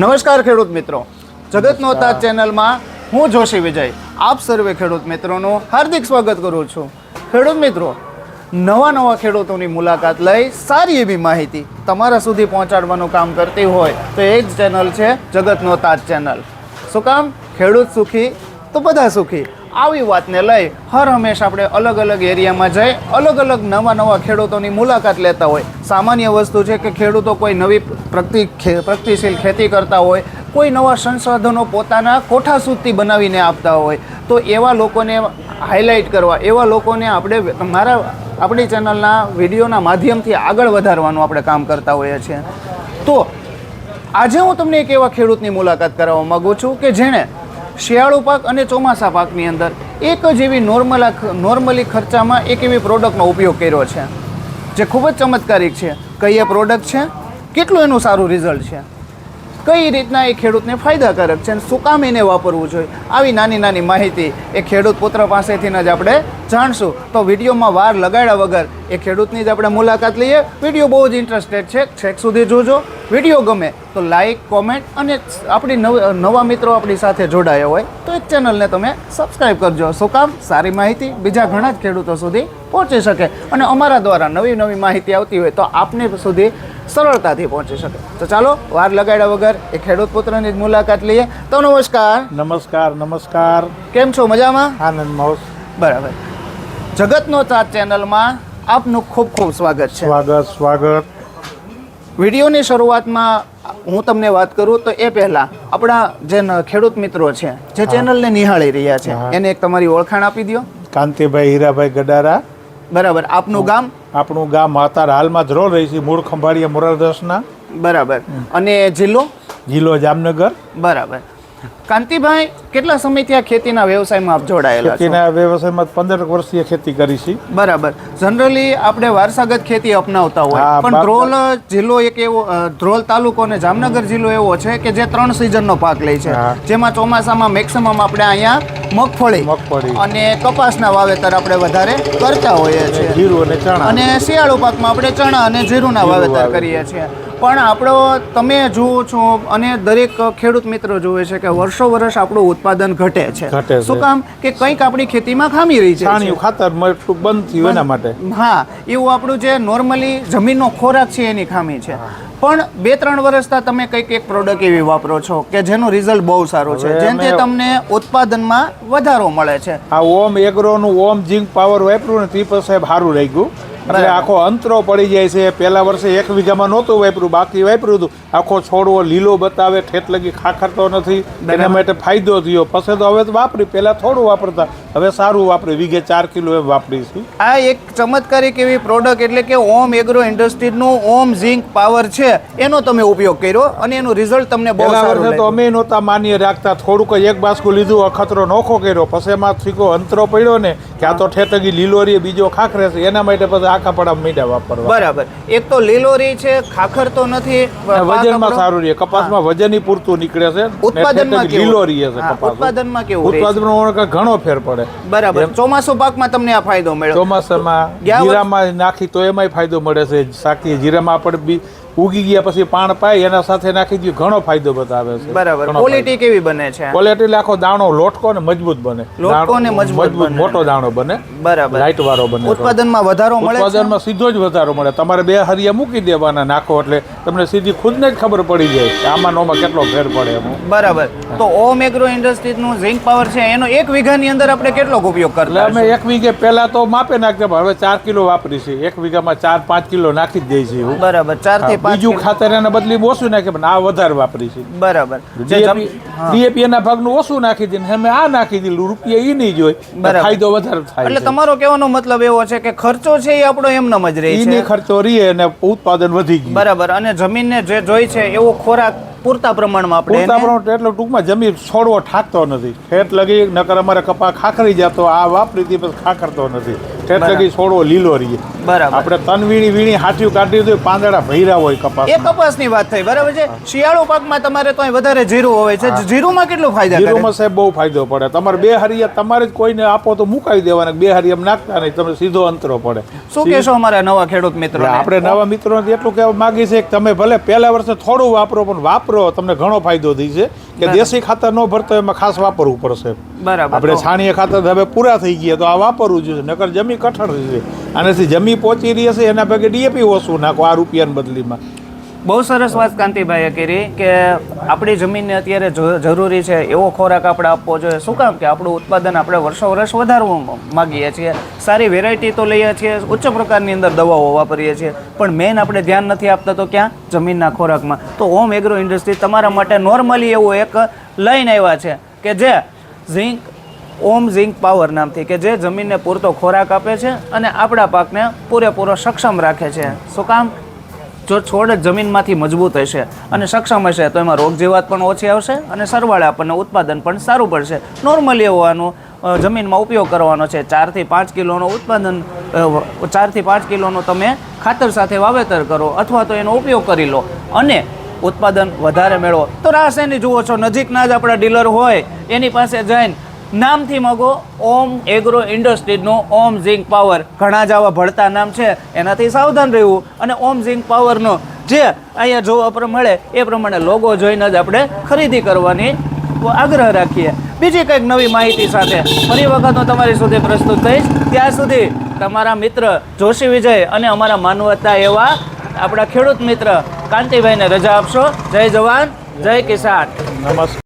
નમસ્કાર ખેડૂત મિત્રો. જગતનો તાજ ચેનલમાં હું જોશી વિજય. આપ સર્વે ખેડૂત મિત્રોનું હાર્દિક સ્વાગત કરું છું. ખેડૂત મિત્રો નવા નવા ખેડૂતોની મુલાકાત લઈ સારી એવી માહિતી તમારા સુધી પહોંચાડવાનું કામ કરતી હોય તો એ જ ચેનલ છે જગતનો તાજ ચેનલ. શું કામ? ખેડૂત સુખી તો બધા સુખી. આવી વાતને લઈ હર હંમેશ આપણે અલગ અલગ એરિયામાં જઈ, અલગ અલગ નવા નવા ખેડૂતોની મુલાકાત લેતા હોય. સામાન્ય વસ્તુ છે કે ખેડૂતો કોઈ નવી પ્રગતિ પ્રગતિશીલ ખેતી કરતા હોય, કોઈ નવા સંસાધનો પોતાના કોઠા સુધી બનાવીને આપતા હોય. તો એવા લોકોને હાઇલાઇટ કરવા, એવા લોકોને આપણે મારા, આપણી ચેનલના વિડીયોના માધ્યમથી આગળ વધારવાનું આપણે કામ કરતા હોઈએ છીએ. તો આજે હું તમને એક એવા ખેડૂતની મુલાકાત કરાવવા માગું છું કે જેણે શિયાળુ પાક અને ચોમાસા પાકની અંદર એક જ એવી નોર્મલ નોર્મલી ખર્ચામાં એક એવી પ્રોડક્ટનો ઉપયોગ કર્યો છે. જે ખૂબ જ ચમત્કારિક છે. કઈ એ પ્રોડક્ટ છે? કેટલું એનું સારું રિઝલ્ટ છે? કઈ રીતના એ ખેડૂતને ફાયદાકારક છે અને શું કામ એને વાપરવું જોઈએ? આવી નાની નાની માહિતી એ ખેડૂત પુત્ર પાસેથી જ આપણે જાણશું તો વિડીયોમાં વાર લગાડ્યા વગર એ ખેડૂતની જ આપણે મુલાકાત લઈએ. વીડિયો બહુ જ ઇન્ટરેસ્ટેડ છે. છેક સુધી જોજો. વીડિયો ગમે તો લાઈક કોમેન્ટ અને આપણી નવ- મિત્રો આપણી સાથે જોડાયા હોય તો એ ચેનલને તમે સબસ્ક્રાઈબ કરજો. શું કામ? સારી માહિતી. બીજા ઘણા જ ખેડૂતો સુધી પહોંચી શકે. અને અમારા દ્વારા નવી નવી માહિતી આવતી હોય તો આપને સુધી સરળતાથી પહોંચી શકે. તો ચાલો વાર લગાડ્યા વગર એ ખેડૂત પુત્રની જ મુલાકાત લઈએ. તો નમસ્કાર. નમસ્કાર નમસ્કાર. કેમ છો? મજામાં? આનંદ માઉસ બરાબર. જગતનો તાજ ચેનલમાં આપનું ખૂબ ખૂબ સ્વાગત છે. સ્વાગત સ્વાગત. વિડીયોની શરૂઆતમાં હું તમને વાત કરું તો એ પહેલાં આપણા જે ખેડૂત મિત્રો છે જે ચેનલને નિહાળી રહ્યા છે એને એક તમારી ઓળખાણ આપી દો કાંતિભાઈ હીરાભાઈ ગડારા. બરાબર આપનું ગામ? આપણું ગામ માતાર હાલમાં ધ્રોલ રહી છે મૂળ ખંભાળીયા મોરારદાસના બરાબર. અને જિલ્લો? જિલ્લો જામનગર. બરાબર. કાંતિભાઈ કેટલા સમયથી આ ખેતીના વ્યવસાયમાં આપ જોડાયેલા છો? ખેતીના વ્યવસાયમાં પંદર વર્ષથી ખેતી કરી છે. બરાબર. જનરલી આપણે વારસાગત ખેતી અપનાવતા હોય પણ ધ્રોલ જિલ્લો એક એવો ધ્રોલ તાલુકો અને જામનગર જિલ્લો એવો છે કે જે ત્રણ સિઝનનો પાક લે છે. જેમાં ચોમાસામાં મેક્સિમમ આપણે અહીંયા મગફળી મગફળી. અને કપાસના વાવેતર આપણે વધારે કરતા હોઈએ છીએ. જીરું અને ચણા. અને શિયાળુ પાકમાં આપણે ચણા અને જીરુંના વાવેતર. કરીએ છીએ. પણ આપણો તમે જુઓ છો અને દરેક ખેડૂત મિત્ર જુએ છે કે વર્ષો વર્ષ આપણું ઉત્પાદન ઘટે છે. શું કામ? કે કંઈક આપણી ખેતીમાં ખામી રહી છે. ખાતર બંધ થયું એના માટે. હા એવું આપણું જે નોર્મલી જમીનનો ખોરાક છે એની ખામી છે. પણ બે ત્રણ વર્ષતા તમે કંઈક એક પ્રોડક્ટ એવી વાપરો છો કે જેનું રિઝલ્ટ બહુ સારું છે. જેમ જેનાથી તમને ઉત્પાદનમાં વધારો મળે છે. આ ઓમ એગ્રોનું ઓમ જિંક પાવર વાપર્યું ને તે સાહેબ સારું રહી ગયું. એટલે આખો અંતરો પડી જાય છે. પહેલા વર્ષે એક વીઘામાં નહોતું વાપર્યું બાકી વાપર્યું હતું. આખો છોડવો લીલો બતાવે ઠેઠ લગી ખાખરતો નથી. એના માટે ફાયદો થયો. પછી તો હવે તો વાપરી. પહેલા થોડું વાપરતા. હવે સારું વાપરે. વીઘે ચાર કિલો એમ વાપરી છે. આ એક ચમત્કારિક એવી પ્રોડક્ટ એટલે કે ઓમ એગ્રો ઇન્ડસ્ટ્રીઝનું ઓમ ઝિંક પાવર છે. એનો તમે ઉપયોગ કર્યો અને એનું રિઝલ્ટ તમને બહુ સારું તો અમે નહોતા માન્ય રાખતા. થોડુંક એક બાસ્કું લીધું અખતરો નોખો કર્યો. પછી એમાં થીકો અંતરો પડ્યો ને કે આ તો ઠેતગી લીલોરી બીજો ખાખરે છે. એના માટે પછી આખા મીડા વાપરવા. બરાબર. એક તો લીલોરી છે ખાખર તો નથી વજનમાં સારું રહે. કપાસમાં વજન ય પૂરતું નીકળે છે ઉત્પાદનમાં ઠેઠ કેવું? લીલો રહે છે કપાસ ઉત્પાદનમાં કેવું? ઉત્પાદનમાં ઘણો ફેર પડે. બરાબર. ચોમાસુ પાકમાં તમને આ ફાયદો મળે ચોમાસામાં જીરામાં નાખી તો એમાંય ફાયદો મળે છે. શાકી જીરામાં આપણે બી ઉગી ગયા પછી પાણ પાય એના સાથે નાખી દઈએ ઘણો ફાયદો બતાવે છે. બરાબર. ક્વોલિટી કેવી બને છે? ક્વોલિટી એટલે આખો દાણો લોટકો ને મજબૂત બને. લોટકો ને મજબૂત મોટો દાણો બને. બરાબર. લાઈટ વાળો બને. ઉત્પાદનમાં વધારો મળે ઉત્પાદનમાં સીધો જ વધારો મળે. તમારે બે હરિયા મૂકી દેવાના નાખો એટલે તમને સીધી ખુદને જ ખબર પડી જાય કે આમાં નોમાં કેટલો ફેર પડે એમ. બરાબર. તો ઓમ એગ્રો ઇન્ડસ્ટ્રીઝનું ઝિંક પાવર છે એનો એક વીઘાની અંદર આપણે કેટલો ઉપયોગ કરતા અમે એક વીઘે પહેલા તો માપે નાખતા હવે ચાર કિલો વાપરી છે એક વીઘામાં ચાર પાંચ કિલો નાખી જ દઈએ છીએ બરાબર. ચારથી બીજું ખાતર એના બદલે ઓછું નાખે પણ આ વધારે વાપરી છે. બરાબર. ડીએપી એના ભાગનું ઓછું નાખી દીધું અમે આ નાખી દીધું રૂપિયા ઈ નહીં જોઈ ફાયદો વધારે થાય એટલે તમારો કહેવાનો મતલબ એવો છે કે ખર્ચો છે એ આપણો એમનેમ જ રહે છે. ખર્ચો રહે અને ઉત્પાદન વધી ગયું. બરાબર. અને જમીનને જે જોઈ છે એવો ખોરાક પૂરતા પ્રમાણમાં આપણે પૂરતા પ્રમાણમાં એટલે ટૂંકમાં જમીન છોડવો ઠાકતો નથી. ખેત લગી નકર અમારે કપા ખાખરી જતો આ વાપરી હતી પછી ખાખરતો નથી. લગી છોડવો લીલો રહીએ. બરાબર. આપણે તન વીણી વીણી હાથિયું કાઢી દીધું પાંદડા ભૈરા હોય કપાસ એ કપાસની વાત થઈ બરાબર છે? શિયાળો પાકમાં તમારે તો વધારે જીરું હોય છે. જીરુમાં કેટલું ફાયદા જીરુમાં સાહેબ બહુ ફાયદો પડે. તમારે બે હરિયા તમારે જ કોઈને આપો તો મુકાવી દેવાના બે હરિયા નાખતા નહીં. તમે સીધો અંતરો પડે. શું કહેશો અમારા નવા ખેડૂત મિત્રો આપણે નવા મિત્રોને એટલું કહેવા માંગીએ છીએ કે તમે ભલે પહેલા વર્ષે થોડું વાપરો પણ વાપરો તમને ઘણો ફાયદો થઈ છે. કે દેશી ખાતર ન ભરતો એમાં ખાસ વાપરવું પડશે. બરાબર. આપણે છાણીએ ખાતર હવે પૂરા થઈ ગયા તો આ વાપરવું જોઈએ. નકર જમી કઠણ છે. આનાથી જમી પહોંચી રહી હશે, એના ભેગે ડીએપી ઓછું નાખો, આ રૂપિયાની બદલીમાં. બહુ સરસ વાત કાંતિભાઈએ કરી કે આપણી જમીનને અત્યારે જરૂરી છે એવો ખોરાક આપણે આપવો જોઈએ. શું કામ કે આપણું ઉત્પાદન આપણે વર્ષો વર્ષ વધારવું માગીએ છીએ. સારી વેરાયટી તો લઈએ છીએ, ઉચ્ચ પ્રકારની અંદર દવાઓ વાપરીએ છીએ. પણ મેન આપણે ધ્યાન નથી આપતા તો ક્યાં? જમીનના ખોરાકમાં. તો ઓમ એગ્રો ઇન્ડસ્ટ્રી તમારા માટે નોર્મલી એવું એક લઈને આવ્યા છે કે જે ઝિંક ઓમ ઝિંક પાવર નામથી કે જે જમીનને પૂરતો ખોરાક આપે છે અને આપણા પાકને પૂરેપૂરો સક્ષમ રાખે છે. શું કામ? જો છોડ જમીનમાંથી મજબૂત હશે અને સક્ષમ હશે, તો એમાં રોગ જીવાત પણ ઓછી આવશે અને સરવાળે આપણને ઉત્પાદન પણ સારું પડશે. નોર્મલી હોવાનું જમીનમાં ઉપયોગ કરવાનો છે. ચારથી પાંચ કિલોનો ઉત્પાદન ચારથી પાંચ કિલોનો તમે ખાતર સાથે વાવેતર કરો અથવા તો એનો ઉપયોગ કરી લો. અને ઉત્પાદન વધારે મેળવો. તો રાસાયણિક જુઓ છો, નજીકના જ આપણા ડીલર હોય, એની પાસે જઈને નામથી મગો ઓમ એગ્રો ઇન્ડસ્ટ્રીઝનું ઓમ ઝિંક પાવર. ઘણા જ આવા ભળતા નામ છે, એનાથી સાવધાન રહેવું અને ઓમ ઝિંક પાવરનો જે અહીંયા જોવા પર, મળે એ પ્રમાણે લોગો જોઈને જ આપણે ખરીદી કરવાની આગ્રહ રાખીએ. બીજી કંઈક નવી માહિતી સાથે ફરી વખત હું તમારી સુધી પ્રસ્તુત થઈશ. ત્યાં સુધી તમારા મિત્ર જોશી વિજય અને અમારા માનવતા એવા આપણા ખેડૂત મિત્ર કાંતિભાઈને રજા આપશો. જય જવાન, જય કિસાન. નમસ્કાર.